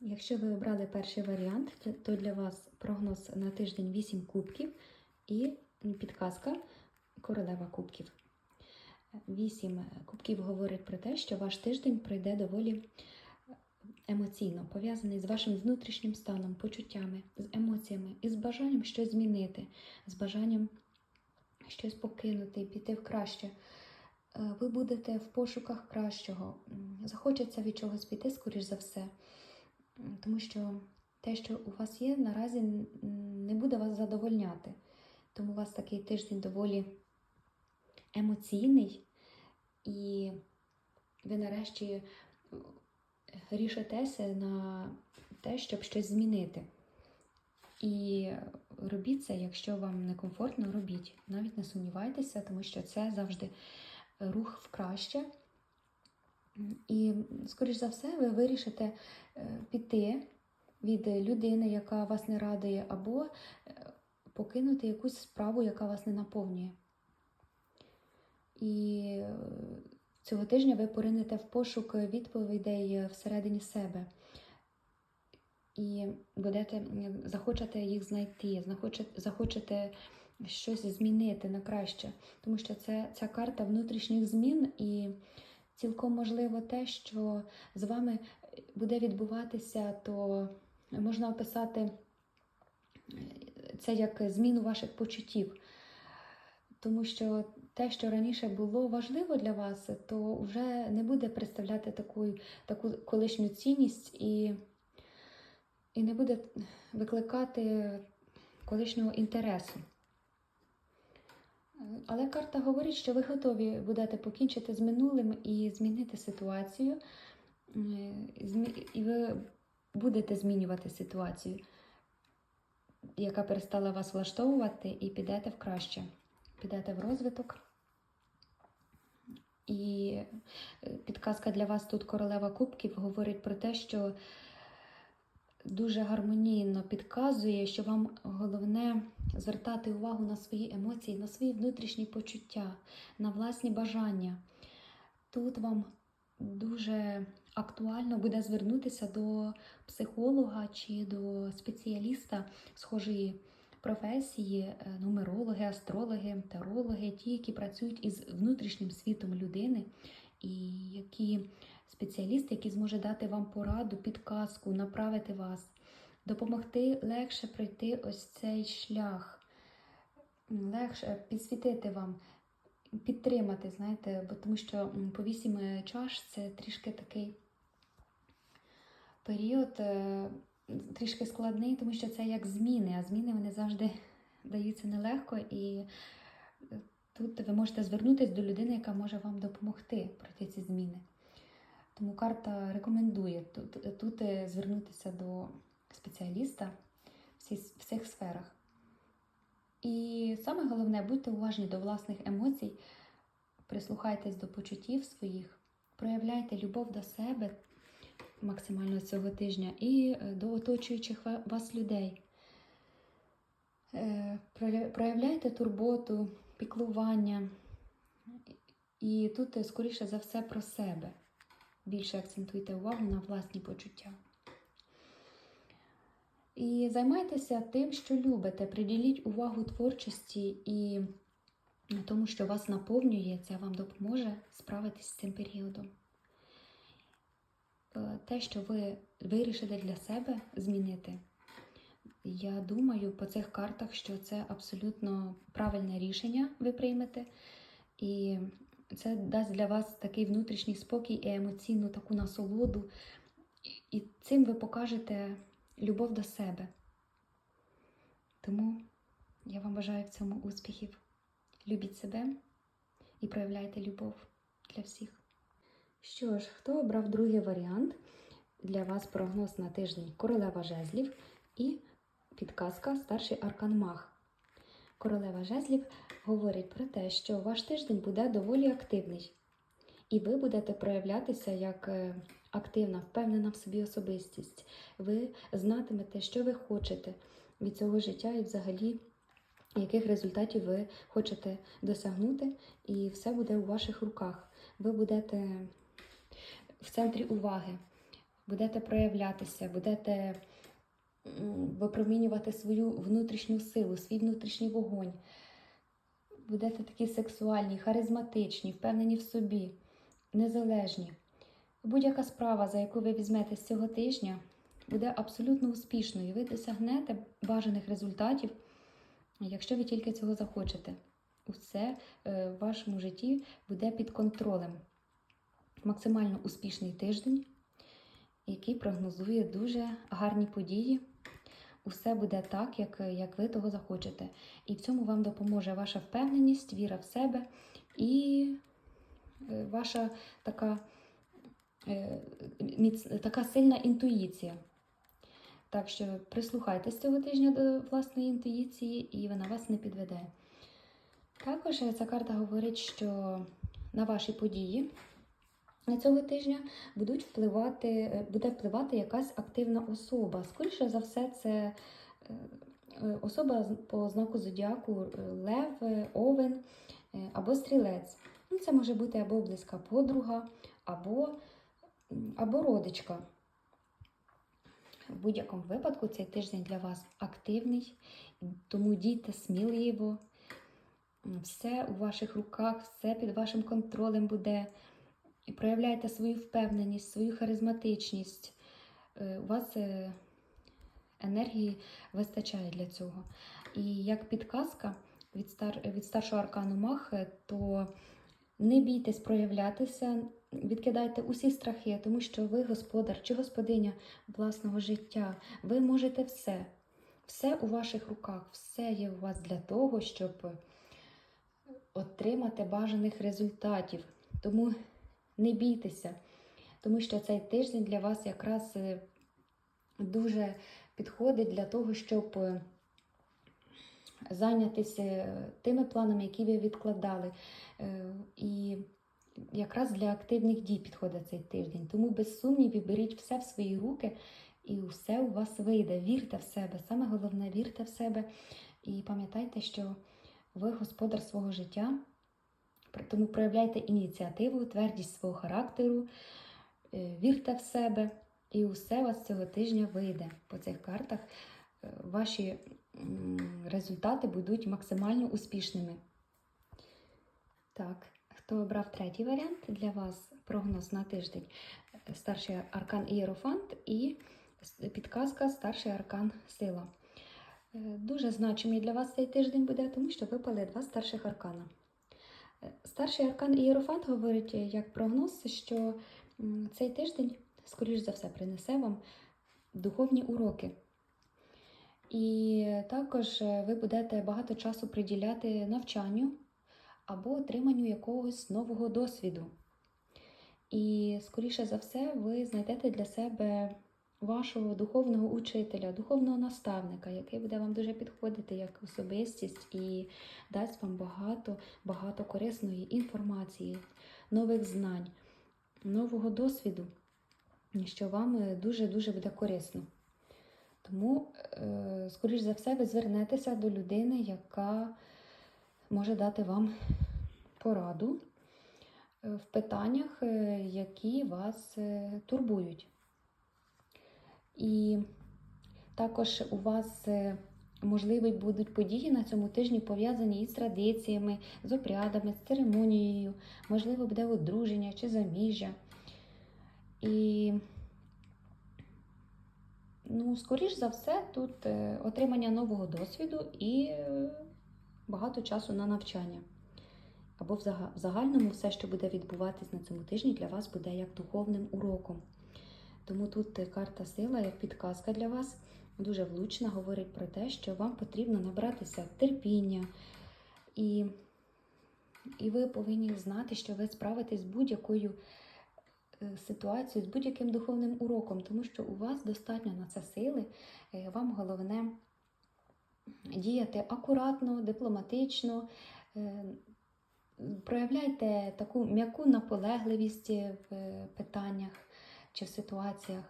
Якщо ви обрали перший варіант, то для вас прогноз на тиждень 8 кубків і підказка королева кубків. Вісім кубків говорить про те, що ваш тиждень пройде доволі емоційно, пов'язаний з вашим внутрішнім станом, почуттями, з емоціями і з бажанням щось змінити, з бажанням щось покинути, піти в краще. Е, Ви будете в пошуках кращого. Захочеться від чогось піти, скоріш за все. Тому що те, що у вас є, наразі не буде вас задовольняти. Тому у вас такий тиждень доволі емоційний, і ви нарешті рішитеся на те, щоб щось змінити. І робіть це, якщо вам некомфортно, робіть. Навіть не сумнівайтеся, тому що це завжди рух в краще. І, скоріш за все, ви вирішите е, піти від людини, яка вас не радує, або е, покинути якусь справу, яка вас не наповнює. І е, цього тижня ви поринете в пошук відповідей всередині себе. І будете захочете їх знайти, захочете, захочете щось змінити на краще. Тому що це ця карта внутрішніх змін, і цілком можливо те, що з вами буде відбуватися, то можна описати е, це як зміну ваших почуттів. Тому що те, що раніше було важливо для вас, то вже не буде представляти таку, таку колишню цінність і, і не буде викликати колишнього інтересу. Але карта говорить, що ви готові будете покінчити з минулим і змінити ситуацію, і ви будете змінювати ситуацію, яка перестала вас влаштовувати, і підете в краще, підете в розвиток. І е, підказка для вас тут королева кубків говорить про те, що дуже гармонійно підказує, що вам головне звертати увагу на свої емоції, на свої внутрішні почуття, на власні бажання. Тут вам дуже актуально буде звернутися до психолога чи до спеціаліста схожої професії, е, нумерологи, астрологи, тарологи, ті, які працюють із внутрішнім світом людини, і які спеціалісти, які зможуть дати вам пораду, підказку, направити вас, допомогти легше пройти ось цей шлях, легше підсвітити вам, підтримати, знаєте, бо тому що по вісім е, чаш це трішки такий період е, трішки складний, тому що це як зміни, а зміни вони завжди даються нелегко, і е, тут ви можете звернутися до людини, яка може вам допомогти пройти ці зміни. Тому карта рекомендує тут, тут е, звернутися до спеціаліста в цих сферах. І саме головне, будьте уважні до власних емоцій, прислухайтесь до почуттів своїх, проявляйте любов до себе максимально цього тижня і е, до оточуючих вас людей. Е, Проявляйте турботу, піклування. І тут, скоріше за все, про себе. Більше акцентуйте увагу на власні почуття. І займайтеся тим, що любите. Приділіть увагу творчості і тому, що вас наповнює, це вам допоможе справитись з цим періодом. Е, Те, що ви вирішите для себе змінити, я думаю по цих картах, що це абсолютно правильне рішення ви приймете. І це дасть для вас такий внутрішній спокій і емоційну таку насолоду. І цим ви покажете любов до себе. Тому я вам бажаю в цьому успіхів. Любіть себе і проявляйте любов для всіх. Що ж, хто обрав другий варіант? Для вас прогноз на тиждень королева жезлів і підказка старший аркан Мах. Королева жезлів говорить про те, що ваш тиждень буде доволі активний, і ви будете проявлятися як е, активна, впевнена в собі особистість. Ви знатимете, що ви хочете від цього життя і взагалі. Яких результатів ви хочете досягнути, і все буде у ваших руках. Ви будете в центрі уваги. будете проявлятися, будете випромінювати свою внутрішню силу, свій внутрішній вогонь. Будете такі сексуальні, харизматичні, впевнені в собі, незалежні. Будь-яка справа, за яку ви візьметесь цього тижня, буде абсолютно успішною. Ви досягнете бажаних результатів, якщо ви тільки цього захочете. Усе е, в вашому житті буде під контролем. Максимально успішний тиждень, який прогнозує дуже гарні події. Усе буде так, як, як ви того захочете. І в цьому вам допоможе ваша впевненість, віра в себе і е, ваша така, е, така сильна інтуїція. Так що прислухайтесь цього тижня до власної інтуїції, і вона вас не підведе. Також ця карта говорить, що на ваші події цього тижня будуть впливати, е, буде впливати якась активна особа. Скоріше за все, це е, особа по знаку зодіаку е, Лев, Овен або Стрілець. Ну, це може бути або близька подруга, або, або родичка. В будь-якому випадку цей тиждень для вас активний, тому дійте сміливо. Все у ваших руках, все під вашим контролем буде. І проявляйте свою впевненість, свою харизматичність. Е, У вас е, енергії вистачає для цього. І як підказка від, стар, від старшого аркану Мах, то не бійтесь проявлятися, відкидайте усі страхи, тому що ви господар чи господиня власного життя. Ви можете все. Все у ваших руках, все є у вас для того, щоб отримати бажаних результатів. Тому не бійтеся, тому що цей тиждень для вас якраз е, дуже підходить для того, щоб е, зайнятися тими планами, які ви відкладали. Е, І якраз для активних дій підходить цей тиждень. Тому без сумнівів беріть все в свої руки і все у вас вийде. Вірте в себе. Саме головне, вірте в себе. І пам'ятайте, що ви господар свого життя. Тому проявляйте ініціативу, твердість свого характеру, е, вірте в себе, і усе вас цього тижня вийде по цих картах. Е, Ваші результати будуть максимально успішними. Так, хто обрав третій варіант для вас прогноз на тиждень? Е, Старший аркан Ієрофант і підказка Старший аркан Сила. Дуже значимий для вас цей тиждень буде, тому що випали два старших аркана. Старший аркан Ієрофант говорить е, як прогноз, що цей тиждень, скоріш за все, принесе вам духовні уроки. І також е, ви будете багато часу приділяти навчанню або отриманню якогось нового досвіду. І, скоріше за все, ви знайдете для себе вашого духовного учителя, духовного наставника, який буде вам дуже підходити як особистість і дасть вам багато, багато корисної інформації, нових знань, нового досвіду, що вам е, дуже-дуже буде корисно. Тому, е, скоріш за все, ви звернетеся до людини, яка може дати вам пораду е, в питаннях, які вас турбують. І також у вас, е, можливо, будуть події на цьому тижні пов'язані із традиціями, з обрядами, з церемонією, можливо, буде одруження чи заміжжя. І, ну, скоріш за все, тут е, отримання нового досвіду і е, багато часу на навчання. Або в загальному все, що буде відбуватись на цьому тижні, для вас буде як духовним уроком. Тому тут е, карта сила як підказка для вас дуже влучна, говорить про те, що вам потрібно набратися терпіння, і, і ви повинні знати, що ви справитесь з будь-якою е, ситуацією, з будь-яким духовним уроком, тому що у вас достатньо на це сили. Е, Вам головне діяти акуратно, дипломатично. Проявляйте таку м'яку наполегливість в питаннях чи в ситуаціях.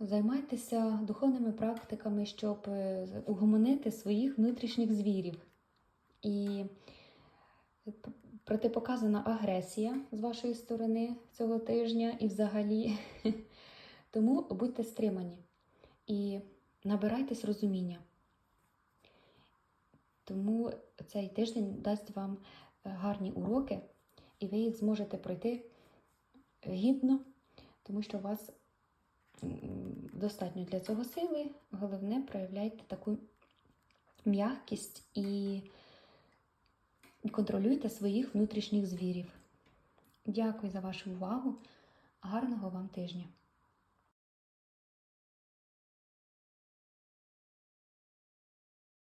Займайтеся духовними практиками, щоб е, угомонити своїх внутрішніх звірів. І протипоказана агресія з вашої сторони цього тижня, і взагалі Тому будьте стримані і набирайтесь розуміння. Тому цей тиждень дасть вам е, гарні уроки, і ви їх зможете пройти гідно, тому що у вас достатньо для цього сили. Головне, проявляйте таку м'якість і контролюйте своїх внутрішніх звірів. Дякую за вашу увагу. Гарного вам тижня!